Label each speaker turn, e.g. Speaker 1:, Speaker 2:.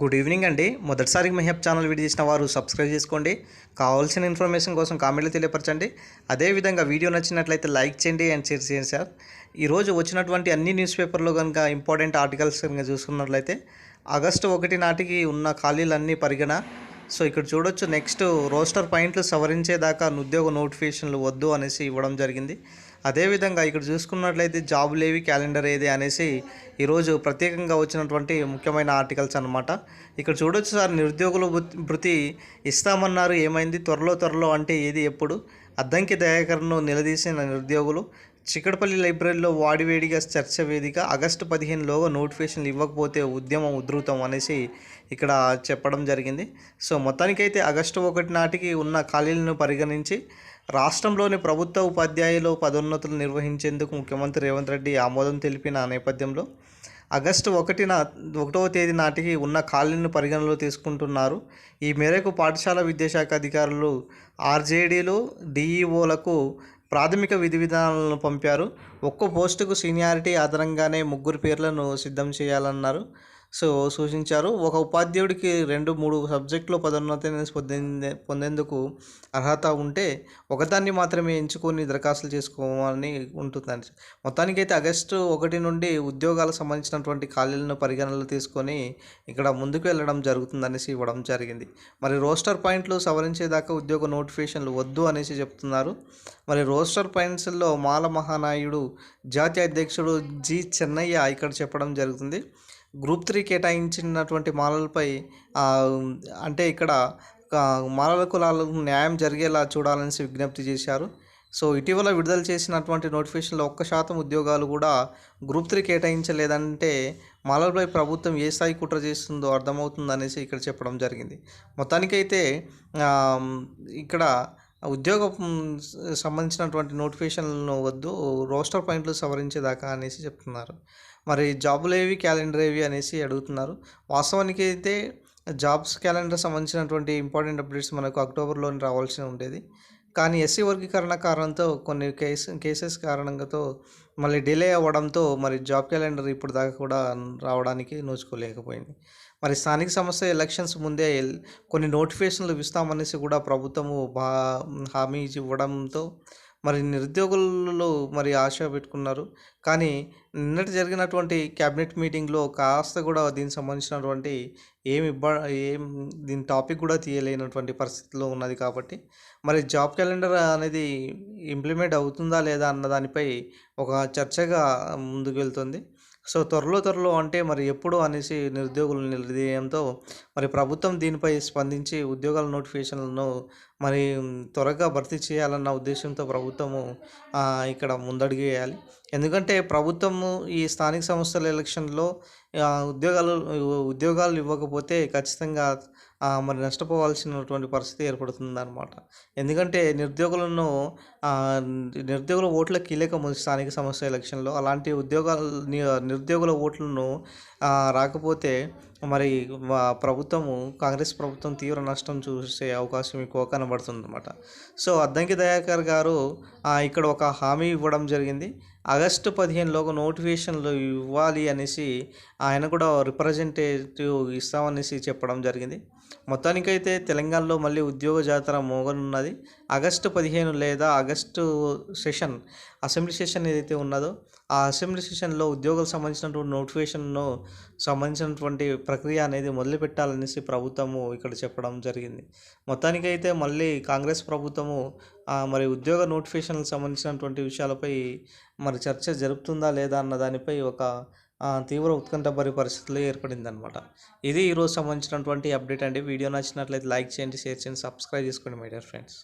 Speaker 1: Good evening అండి. మొదటిసారి Mehab channel video చేసిన వారు సబ్స్క్రైబ్ చేసుకోండి. కావాల్సిన ఇన్ఫర్మేషన్ కోసం కామెంట్లు తెలియపరచండి. అదేవిధంగా వీడియో నచ్చినట్లయితే లైక్ చేయండి అండ్ షేర్ చేయండి సార్. ఈరోజు వచ్చినటువంటి అన్ని న్యూస్ పేపర్లో కనుక ఇంపార్టెంట్ ఆర్టికల్స్ కనుక చూసుకున్నట్లయితే ఆగస్టు ఒకటి నాటికి ఉన్న ఖాళీలన్నీ పరిగణ. సో ఇక్కడ చూడొచ్చు నెక్స్ట్ రోస్టర్ పాయింట్లు సవరించేదాకా ఉద్యోగ నోటిఫికేషన్లు వద్దు అనేసి ఇవ్వడం జరిగింది. అదేవిధంగా ఇక్కడ చూసుకున్నట్లయితే జాబులు ఏవి క్యాలెండర్ ఏది అనేసి ఈరోజు ప్రత్యేకంగా వచ్చినటువంటి ముఖ్యమైన ఆర్టికల్స్ అనమాట ఇక్కడ చూడొచ్చు సార్ నిరుద్యోగుల భృతి ఇస్తామన్నారు ఏమైంది త్వరలో త్వరలో అంటే ఏది ఎప్పుడు? అద్దంకి దయాకర్ను నిలదీసిన నిరుద్యోగులు చిక్కడపల్లి లైబ్రరీలో వాడివేడిగా చర్చ వేదిక ఆగస్టు పదిహేనులోగా నోటిఫికేషన్లు ఇవ్వకపోతే ఉద్యమం ఉధృతం అనేసి ఇక్కడ చెప్పడం జరిగింది. సో మొత్తానికైతే ఆగస్టు ఒకటి నాటికి ఉన్న ఖాళీలను పరిగణించి రాష్ట్రంలోని ప్రభుత్వ ఉపాధ్యాయులు పదోన్నతులు నిర్వహించేందుకు ముఖ్యమంత్రి రేవంత్ రెడ్డి ఆమోదం తెలిపిన నేపథ్యంలో ఆగస్టు ఒకటిన ఒకటవ తేదీ నాటికి ఉన్న ఖాళీలను పరిగణలో తీసుకుంటున్నారు. ఈ మేరకు పాఠశాల విద్యాశాఖ అధికారులు ఆర్జేడీలు డిఈఓలకు ప్రాథమిక విధి విధానాలను పంపారు. ఒక్కో పోస్టుకు సీనియారిటీ ఆధారంగానే ముగ్గురు పేర్లను సిద్ధం చేయాలన్నారు. సో సూచించారు. ఒక ఉపాధ్యాయుడికి రెండు మూడు సబ్జెక్టులో పదోన్నతిని పొందే పొందేందుకు అర్హత ఉంటే ఒకదాన్ని మాత్రమే ఎంచుకొని దరఖాస్తులు చేసుకోవాలని ఉంటుందండి మొత్తానికైతే ఆగస్టు ఒకటి నుండి ఉద్యోగాలకు సంబంధించినటువంటి ఖాళీలను పరిగణనలో తీసుకొని ఇక్కడ ముందుకు వెళ్ళడం జరుగుతుందనేసి ఇవ్వడం జరిగింది. మరి రోస్టర్ పాయింట్లు సవరించేదాకా ఉద్యోగ నోటిఫికేషన్లు వద్దు అనేసి చెప్తున్నారు. మరి రోస్టర్ పాయింట్స్లో మాల మహానాయుడు జాతీయ అధ్యక్షుడు జి. చెన్నయ్య ఇక్కడ చెప్పడం జరుగుతుంది. గ్రూప్ త్రీ కేటాయించినటువంటి మాలలపై అంటే ఇక్కడ మాలల కులాలకు న్యాయం జరిగేలా చూడాలని విజ్ఞప్తి చేశారు. సో ఇటీవల విడుదల చేసినటువంటి నోటిఫికేషన్లో ఒక్క శాతం ఉద్యోగాలు కూడా గ్రూప్ త్రీ కేటాయించలేదంటే మాలలపై ప్రభుత్వం ఏ స్థాయి కుట్ర చేస్తుందో అర్థమవుతుంది అనేసి ఇక్కడ చెప్పడం జరిగింది. మొత్తానికైతే ఇక్కడ ఉద్యోగ సంబంధించినటువంటి నోటిఫికేషన్లను వద్దు రోస్టర్ పాయింట్లు సవరించేదాకా అనేసి చెప్తున్నారు. మరి జాబులు ఏవి క్యాలెండర్ ఏవి అనేసి అడుగుతున్నారు. వాస్తవానికి అయితే జాబ్స్ క్యాలెండర్ సంబంధించినటువంటి ఇంపార్టెంట్ అప్డేట్స్ మనకు అక్టోబర్లోని రావాల్సి ఉండేది. కానీ ఎస్సీ వర్గీకరణ కారణంతో కొన్ని కేసు కేసెస్ కారణంగాతో మళ్ళీ డిలే అవ్వడంతో మరి జాబ్ క్యాలెండర్ ఇప్పుడు దాకా కూడా రావడానికి నోచుకోలేకపోయింది. మరి స్థానిక సంస్థ ఎలక్షన్స్ ముందే కొన్ని నోటిఫికేషన్లు ఇస్తామనేసి కూడా ప్రభుత్వము బా హామీ ఇవ్వడంతో మరి నిరుద్యోగులు మరి ఆశ పెట్టుకున్నారు. కానీ నిన్నటి జరిగినటువంటి క్యాబినెట్ మీటింగ్లో కాస్త కూడా దీనికి సంబంధించినటువంటి ఏమి ఇబ్బ ఏం దీని టాపిక్ కూడా తీయలేనటువంటి పరిస్థితిలో ఉన్నది కాబట్టి మరి జాబ్ క్యాలెండర్ అనేది ఇంప్లిమెంట్ అవుతుందా లేదా అన్న దానిపై ఒక చర్చగా ముందుకు వెళ్తుంది. సో త్వరలో త్వరలో అంటే మరి ఎప్పుడు అనేసి నిరుద్యోగులు నిలదీయడంతో మరి ప్రభుత్వం దీనిపై స్పందించి ఉద్యోగాల నోటిఫికేషన్లను మరి త్వరగా భర్తీ చేయాలన్న ఉద్దేశంతో ప్రభుత్వము ఇక్కడ ముందడుగు వేయాలి. ఎందుకంటే ప్రభుత్వము ఈ స్థానిక సంస్థల ఎలక్షన్లో ఉద్యోగాలు ఉద్యోగాలు ఇవ్వకపోతే ఖచ్చితంగా మరి నష్టపోవాల్సినటువంటి పరిస్థితి ఏర్పడుతుంది అనమాట ఎందుకంటే నిరుద్యోగులను నిరుద్యోగుల ఓట్ల కీలకం ఉంది స్థానిక సంస్థ ఎలక్షన్లో అలాంటి ఉద్యోగాలు నిరుద్యోగుల ఓట్లను రాకపోతే మరి ప్రభుత్వము కాంగ్రెస్ ప్రభుత్వం తీవ్ర నష్టం చూసే అవకాశం ఎక్కువ కనబడుతుంది అనమాట సో అద్దంకి దయాకర్ గారు ఇక్కడ ఒక హామీ ఇవ్వడం జరిగింది. ఆగస్టు పదిహేనులోగా నోటిఫికేషన్లు ఇవ్వాలి అనేసి ఆయన కూడా రిప్రజెంటేటివ్ ఇస్తామనేసి చెప్పడం జరిగింది. మొత్తానికైతే తెలంగాణలో మళ్ళీ ఉద్యోగ జాతర మోగనున్నది. ఆగస్టు పదిహేను లేదా ఆగస్టు సెషన్ అసెంబ్లీ సెషన్ ఏదైతే ఉన్నదో ఆ అసెంబ్లీ సెషన్లో ఉద్యోగాలకు సంబంధించినటువంటి నోటిఫికేషన్ను సంబంధించినటువంటి ప్రక్రియ అనేది మొదలుపెట్టాలనేసి ప్రభుత్వము ఇక్కడ చెప్పడం జరిగింది. మొత్తానికైతే మళ్ళీ కాంగ్రెస్ ప్రభుత్వము మరి ఉద్యోగ నోటిఫికేషన్లకు సంబంధించినటువంటి విషయాలపై మరి చర్చ జరుపుతుందా లేదా అన్న దానిపై ఒక తీవ్ర ఉత్కంఠభరి పరిస్థితులు ఏర్పడిందనమాట ఇది ఈరోజు సంబంధించినటువంటి అప్డేట్ అండి. వీడియో నచ్చినట్లయితే లైక్ చేయండి షేర్ చేయండి సబ్స్క్రైబ్ చేసుకోండి మై డియర్ ఫ్రెండ్స్.